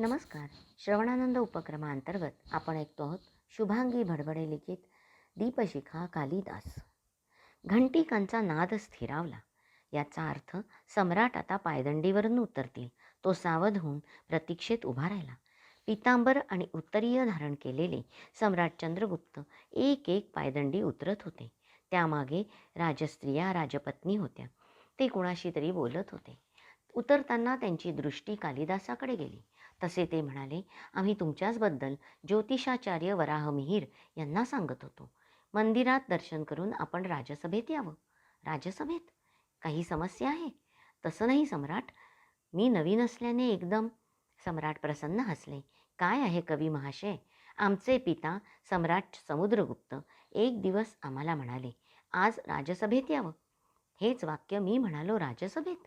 नमस्कार. श्रवणानंद उपक्रमाअंतर्गत आपण ऐकतो आहोत शुभांगी भडबडे लिखित दीपशिखा कालिदास. घंटीकांचा नाद स्थिरावला. याचा अर्थ सम्राट आता पायदंडीवरून उतरतील. तो सावध होऊन प्रतीक्षेत उभा राहिला. पितांबर आणि उत्तरीय धारण केलेले सम्राट चंद्रगुप्त एक एक पायदंडी उतरत होते. त्यामागे राजस्त्रिया राजपत्नी होत्या. ते कुणाशी तरी बोलत होते. उतरताना त्यांची दृष्टी कालिदासाकडे गेली. तसे ते म्हणाले आम्ही तुमच्याचबद्दल ज्योतिषाचार्य वराहमिहीर यांना सांगत होतो. मंदिरात दर्शन करून आपण राजसभेत यावं. राजसभेत? काही समस्या आहे? तसं नाही सम्राट. मी नवीन असल्याने एकदम. सम्राट प्रसन्न हसले. काय आहे कवी महाशय? आमचे पिता सम्राट समुद्रगुप्त एक दिवस आम्हाला म्हणाले आज राजसभेत यावं. हेच वाक्य मी म्हणालो राजसभेत.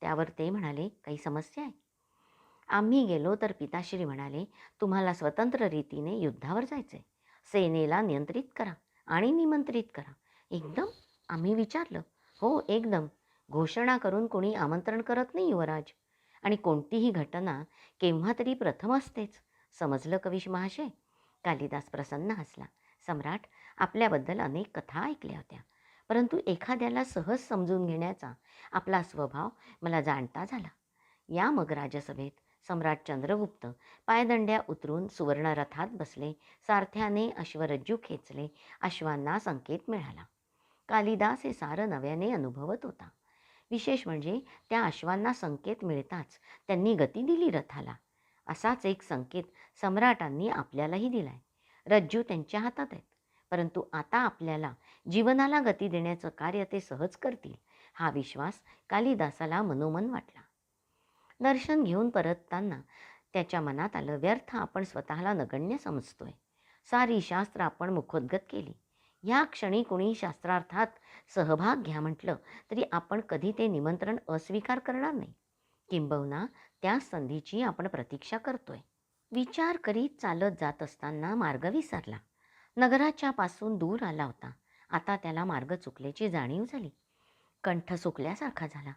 त्यावर ते म्हणाले काही समस्या आहे? आम्ही गेलो तर पिताश्री म्हणाले तुम्हाला स्वतंत्र रीतीने युद्धावर जायचे सेनेला नियंत्रित करा आणि निमंत्रित करा. एकदम आम्ही विचारलं हो एकदम. घोषणा करून कोणी आमंत्रण करत नाही युवराज. आणि कोणतीही घटना केव्हा तरी प्रथम असतेच. समजलं कविश महाशय? कालिदास प्रसन्न हसला. सम्राट आपल्याबद्दल अनेक कथा ऐकल्या होत्या. परंतु एखाद्याला सहज समजून घेण्याचा आपला स्वभाव मला जाणता झाला. या मग राजसभेत सम्राट चंद्रगुप्त पायदंड्या उतरून सुवर्णरथात बसले. सारथ्याने अश्वरज्जू खेचले. अश्वांना संकेत मिळाला. कालिदास हे सारं नव्याने अनुभवत होता. विशेष म्हणजे त्या अश्वांना संकेत मिळताच त्यांनी गती दिली रथाला. असाच एक संकेत सम्राटांनी आपल्यालाही दिलाय. रज्जू त्यांच्या हातात आहेत. परंतु आता आपल्याला जीवनाला गती देण्याचं कार्य ते सहज करतील हा विश्वास कालिदासाला मनोमन वाटला. दर्शन घेऊन परतताना त्याच्या मनात आलं व्यर्थ आपण स्वतःला नगण्य समजतोय. सारी शास्त्र आपण मुखोद्गत केली. या क्षणी कोणी शास्त्रार्थात सहभाग घ्या म्हटलं तरी आपण कधी ते निमंत्रण अस्वीकार करणार नाही. किंबहुना त्या संधीची आपण प्रतीक्षा करतोय. विचार करीत चालत जात असताना मार्ग विसरला. नगराच्या पासून दूर आला होता. आता त्याला मार्ग चुकल्याची जाणीव झाली. कंठ सुकल्यासारखा झाला.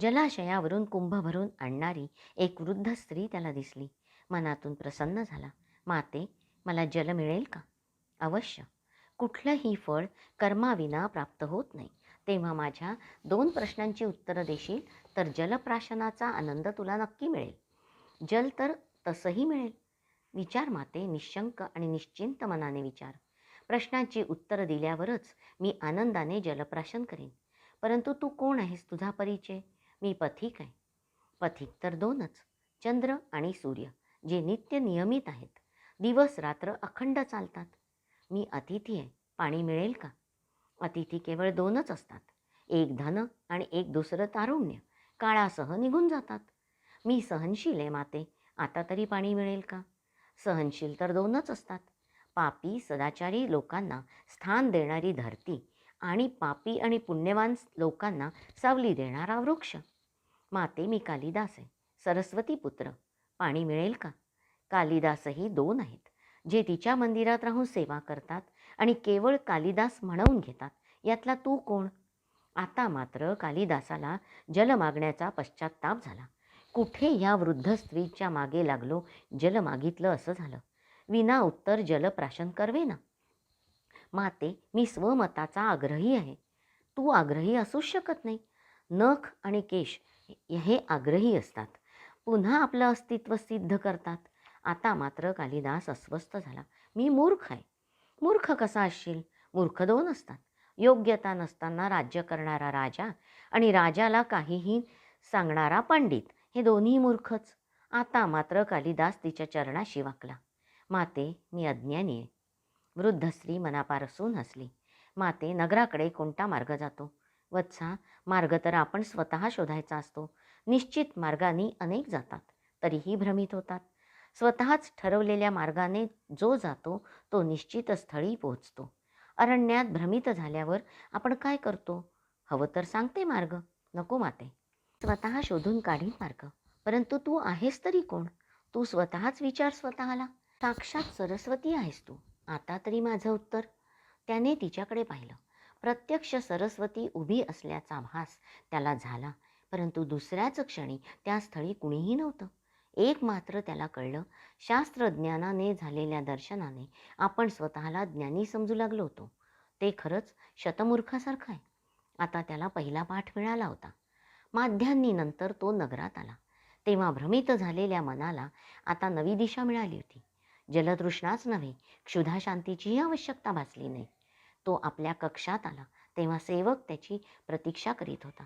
जलाशयावरून कुंभ भरून आणणारी एक वृद्ध स्त्री त्याला दिसली. मनातून प्रसन्न झाला. माते मला जल मिळेल का? अवश्य. कुठलंही फळ कर्माविना प्राप्त होत नाही. तेव्हा माझ्या दोन प्रश्नांची उत्तरं देशील तर जलप्राशनाचा आनंद तुला नक्की मिळेल. जल तर तसंही मिळेल. विचार माते निशंक आणि निश्चिंत मनाने विचार. प्रश्नाची उत्तरं दिल्यावरच मी आनंदाने जलप्राशन करीन. परंतु तू कोण आहेस तुझा परिचय? मी पथिक आहे. पथिक तर दोनच चंद्र आणि सूर्य जे नित्य नियमित आहेत. दिवस रात्र अखंड चालतात. मी अतिथी आहे पाणी मिळेल का? अतिथी केवळ दोनच असतात. एक धन आणि एक दुसरं तारुण्य. काळासह निघून जातात. मी सहनशील आहे माते. आता तरी पाणी मिळेल का? सहनशील तर दोनच असतात. पापी सदाचारी लोकांना स्थान देणारी धरती आणि पापी आणि पुण्यवान लोकांना सावली देणारा वृक्ष. माते मी कालिदास आहे सरस्वती पुत्र. पाणी मिळेल का? कालिदासही दोन आहेत जे तिच्या मंदिरात राहून सेवा करतात आणि केवळ कालिदास म्हणवून घेतात यातला तू कोण? आता मात्र कालिदासाला जल मागण्याचा पश्चाताप झाला. कुठे या वृद्ध स्त्रीच्या मागे लागलो जल मागितलं असं झालं. विना उत्तर जलप्राशन करवे ना. माते मी स्वमताचा आग्रही आहे. तू आग्रही असूच शकत नाही. नख आणि केश हे आग्रही असतात. पुन्हा आपलं अस्तित्व सिद्ध करतात. आता मात्र कालिदास अस्वस्थ झाला. मी मूर्ख आहे. मूर्ख कसा असशील? मूर्ख दोन असतात. योग्यता नसताना राज्य करणारा राजा आणि राजाला काहीही सांगणारा पंडित हे दोन्ही मूर्खच. आता मात्र कालिदास तिच्या चरणाशी वाकला. माते मी अज्ञानी आहे. वृद्ध स्त्री मनापारसून हसली. माते नगराकडे कोणता मार्ग जातो? वत्सा मार्ग तर आपण स्वतः शोधायचा असतो. निश्चित मार्गाने अनेक जातात तरीही भ्रमित होतात. स्वतःच ठरवलेल्या मार्गाने जो जातो तो निश्चित स्थळी पोहोचतो. अरण्यात भ्रमित झाल्यावर आपण काय करतो? हवं तर सांगते मार्ग नको माते. स्वतः शोधून काढीन मार्ग परंतु तू आहेस तरी कोण? तू स्वतःच विचार स्वतःला. साक्षात सरस्वती आहेस तू आता तरी माझं उत्तर. त्याने तिच्याकडे पाहिलं. प्रत्यक्ष सरस्वती उभी असल्याचा भास त्याला झाला. परंतु दुसऱ्याच क्षणी त्या स्थळी कुणीही नव्हतं. एक मात्र त्याला कळलं. शास्त्रज्ञानाने झालेल्या दर्शनाने आपण स्वतःला ज्ञानी समजू लागलो होतो. ते खरंच शतमूर्खासारखं आहे. आता त्याला पहिला पाठ मिळाला होता. माध्यांनी नंतर तो नगरात आला. तेव्हा भ्रमित झालेल्या मनाला आता नवी दिशा मिळाली होती. जलतृष्णाच नव्हे क्षुधा शांतीचीही आवश्यकता भासली नाही. तो आपल्या कक्षात आला. तेव्हा सेवक त्याची प्रतीक्षा करीत होता.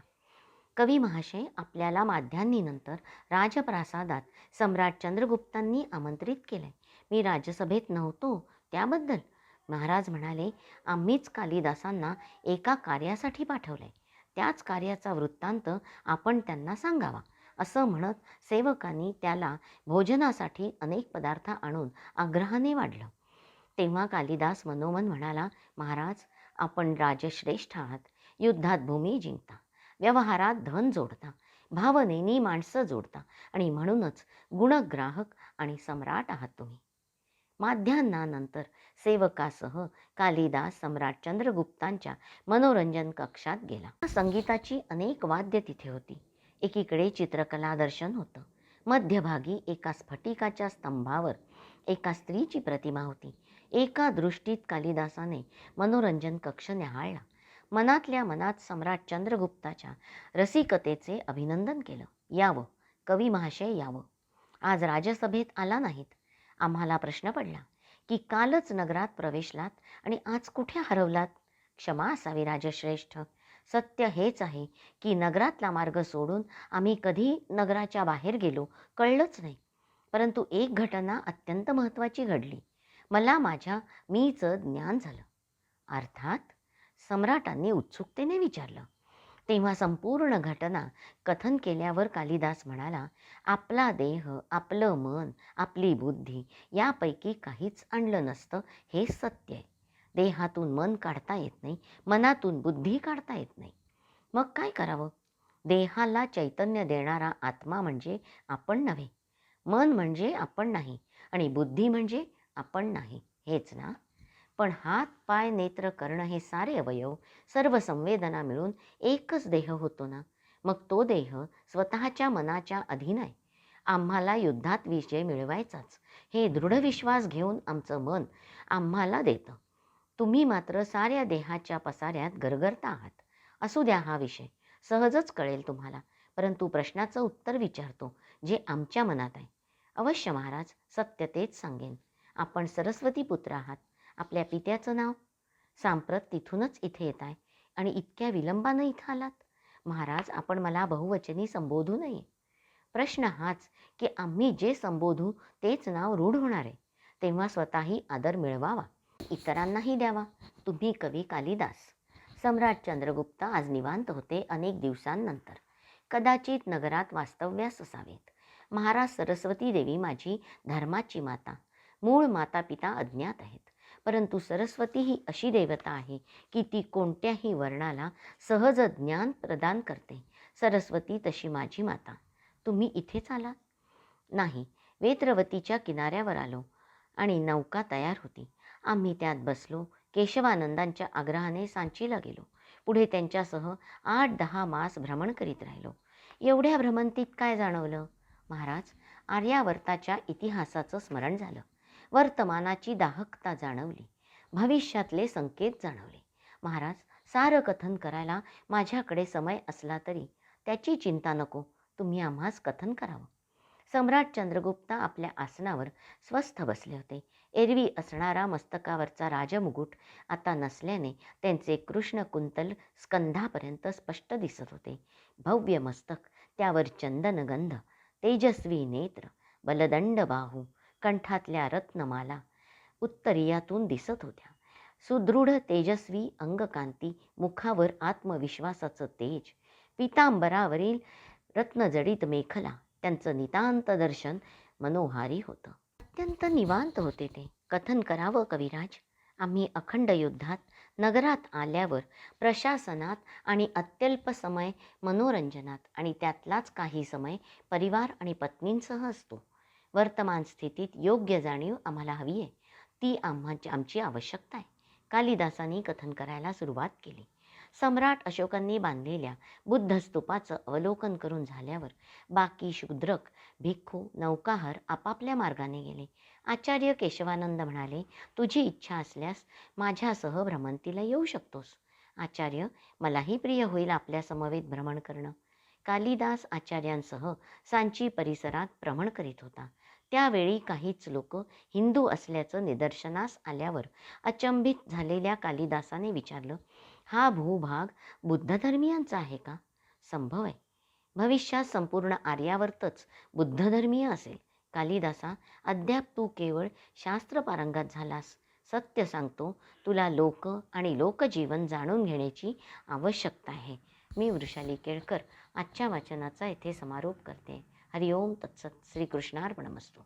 कवी महाशय आपल्याला माध्यान्नीनंतर राजप्रासादात सम्राट चंद्रगुप्तांनी आमंत्रित केलंय. मी राजसभेत नव्हतो त्याबद्दल. महाराज म्हणाले आम्हीच कालिदासांना एका कार्यासाठी पाठवलंय. त्याच कार्याचा वृत्तांत आपण त्यांना सांगावा. असं म्हणत सेवकांनी त्याला भोजनासाठी अनेक पदार्थ आणून आग्रहाने वाढलं. तेव्हा कालिदास मनोमन म्हणाला महाराज आपण राजश्रेष्ठ आहात. युद्धात भूमी जिंकता. व्यवहारात धन जोडता. भावनेनी माणसं जोडता. आणि म्हणूनच गुणग्राहक आणि सम्राट आहात तुम्ही. माध्यांना नंतर सेवकासह कालिदास सम्राट चंद्रगुप्तांच्या मनोरंजन कक्षात गेला. संगीताची अनेक वाद्य तिथे होती. एकीकडे चित्रकला दर्शन होतं. मध्यभागी एका स्फटिकाच्या स्तंभावर एका स्त्रीची प्रतिमा होती. एका दृष्टीत कालिदासाने मनोरंजन कक्ष न्याहाळला. मनातल्या मनात सम्राट चंद्रगुप्ताच्या रसिकतेचे अभिनंदन केलं. यावं कवी महाशय यावं. आज राजसभेत आला नाहीत. आम्हाला प्रश्न पडला की कालच नगरात प्रवेशलात आणि आज कुठे हरवलात? क्षमा असावी राजश्रेष्ठ. सत्य हेच आहे की नगरातला मार्ग सोडून आम्ही कधी नगराच्या बाहेर गेलो कळलंच नाही. परंतु एक घटना अत्यंत महत्त्वाची घडली. मला माझ्या मीचं ज्ञान झालं. अर्थात सम्राटांनी उत्सुकतेने विचारलं. तेव्हा संपूर्ण घटना कथन केल्यावर कालिदास म्हणाला आपला देह आपलं मन आपली बुद्धी यापैकी काहीच आणलं नसतं हे सत्य आहे. देहातून मन काढता येत नाही मनातून बुद्धी काढता येत नाही. मग काय करावं? देहाला चैतन्य देणारा आत्मा म्हणजे आपण नव्हे. मन म्हणजे आपण नाही आणि बुद्धी म्हणजे आपण नाही हेच ना. पण हात पाय नेत्र कर्ण हे सारे अवयव सर्व संवेदना मिळून एकच देह होतो ना. मग तो देह स्वतःच्या मनाच्या अधीन आहे. आम्हाला युद्धात विजय मिळवायचाच. हे दृढ विश्वास घेऊन आमचं मन आम्हाला देतं. तुम्ही मात्र साऱ्या देहाच्या पसाऱ्यात गरगरता आहात. असू द्या हा विषय. सहजच कळेल तुम्हाला. परंतु प्रश्नाचं उत्तर विचारतो जे आमच्या मनात आहे. अवश्य महाराज सत्य तेच सांगेन. आपण सरस्वती पुत्र आहात. आपल्या पित्याचं नाव सांप्रत तिथूनच इथे येत आहे आणि इतक्या विलंबानं इथं आलात. महाराज आपण मला बहुवचनी संबोधू नये. प्रश्न हाच की आम्ही जे संबोधू तेच नाव रूढ होणार आहे. तेव्हा स्वतःही आदर मिळवावा. इतरांनाही द्यावा. तुम्ही कवी कालिदास. सम्राट चंद्रगुप्त आज निवांत होते अनेक दिवसांनंतर. कदाचित नगरात वास्तव्यास असावेत. महाराज सरस्वती देवी माझी धर्माची माता. मूळ माता पिता अज्ञात आहेत. परंतु सरस्वती ही अशी देवता आहे की ती कोणत्याही वर्णाला सहज ज्ञान प्रदान करते. सरस्वती तशी माझी माता. तुम्ही इथेच आलात नाही वेत्रवतीच्या किनाऱ्यावर आलो आणि नौका तयार होती. आम्ही त्यात बसलो केशवानंदांच्या आग्रहाने सांचीला गेलो. पुढे त्यांच्यासह आठ दहा मास भ्रमण करीत राहिलो. एवढ्या भ्रमंतीत काय जाणवलं? महाराज आर्यावर्ताच्या इतिहासाचं स्मरण झालं. वर्तमानाची दाहकता जाणवली. भविष्यातले संकेत जाणवले. महाराज सारं कथन करायला माझ्याकडे समय असला तरी त्याची चिंता नको. तुम्ही आम्हास कथन करावं. सम्राट चंद्रगुप्त आपल्या आसनावर स्वस्थ बसले होते. एरवी असणारा मस्तकावरचा राजमुकुट आता नसल्याने त्यांचे कृष्ण कुंतल स्कंधापर्यंत स्पष्ट दिसत होते. भव्य मस्तक त्यावर चंदनगंध तेजस्वी नेत्र बलदंड बाहू कंठातल्या रत्नमाला उत्तरीयातून दिसत होत्या. सुदृढ तेजस्वी अंगकांती मुखावर आत्मविश्वासाचं तेज. पितांबरावरील रत्नजडित मेखला त्यांचं नितांत दर्शन मनोहारी होतं. अत्यंत निवांत होते ते. कथन करावं कविराज? आम्ही अखंड युद्धात नगरात आल्यावर प्रशासनात आणि अत्यल्प समय मनोरंजनात आणि त्यातलाच काही समय परिवार आणि पत्नींसह असतो. वर्तमान स्थितीत योग्य जाणीव आम्हाला हवी आहे. ती आम्हाची आमची आवश्यकता आहे. कालिदासांनी कथन करायला सुरुवात केली. सम्राट अशोकांनी बांधलेल्या बुद्धस्तूपाचं अवलोकन करून झाल्यावर बाकी शूद्रक भिक्खू नौकाहार आपापल्या मार्गाने गेले. आचार्य केशवानंद म्हणाले तुझी इच्छा असल्यास माझ्यासह भ्रमंतीला येऊ शकतोस. आचार्य मलाही प्रिय होईल आपल्या समवेत भ्रमण करणं. कालिदास आचार्यांसह सांची परिसरात भ्रमण करीत होता. त्यावेळी काहीच लोक हिंदू असल्याचं निदर्शनास आल्यावर अचंबित झालेल्या कालिदासाने विचारलं हा भूभाग बुद्धधर्मियांचा आहे का? संभव आहे. भविष्यात संपूर्ण आर्यावर्तच बुद्धधर्मीय असेल. कालिदासा अद्याप तू केवळ शास्त्र पारंगत झालास. सत्य सांगतो तुला लोक आणि लोकजीवन जाणून घेण्याची आवश्यकता आहे. मी वृषाली केळकर आजच्या वाचनाचा येथे समारोप करते. हरिओम तत्सत. श्रीकृष्णार्पणमस्तू.